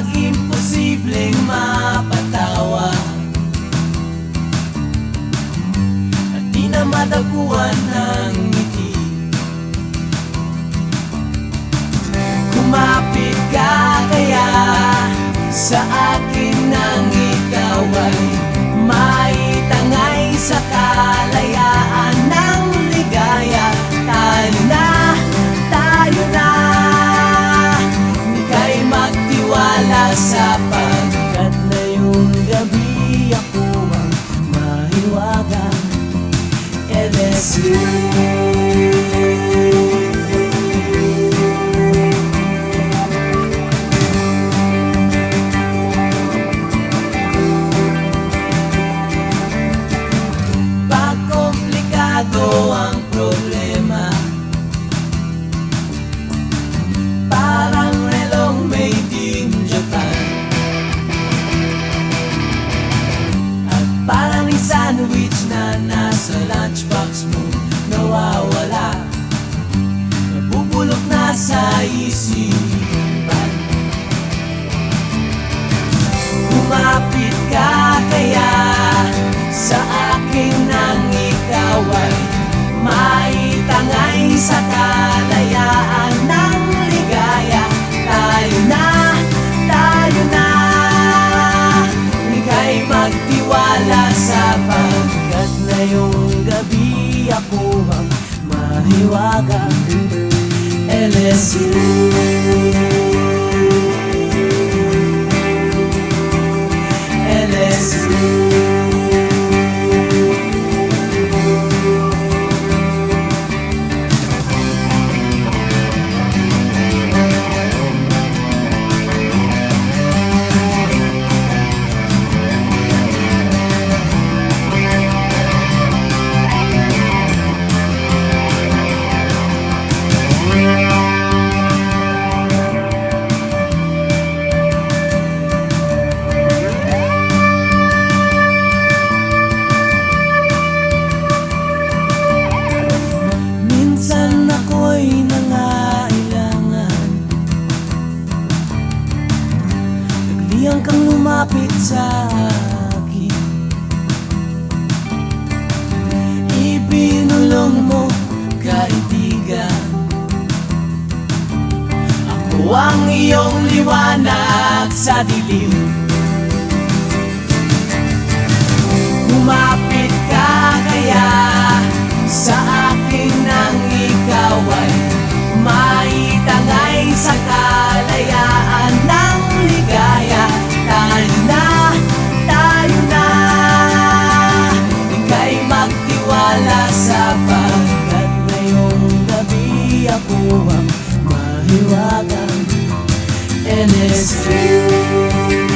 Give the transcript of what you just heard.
at imposibleng mapatawa At di ng ngiti. Kumapit ka kaya sa akin Brasil. envelheceu. lumapit sa akin. Ibinulong mo kaibigan. Ako ang iyong liwanag sa dilim. is you.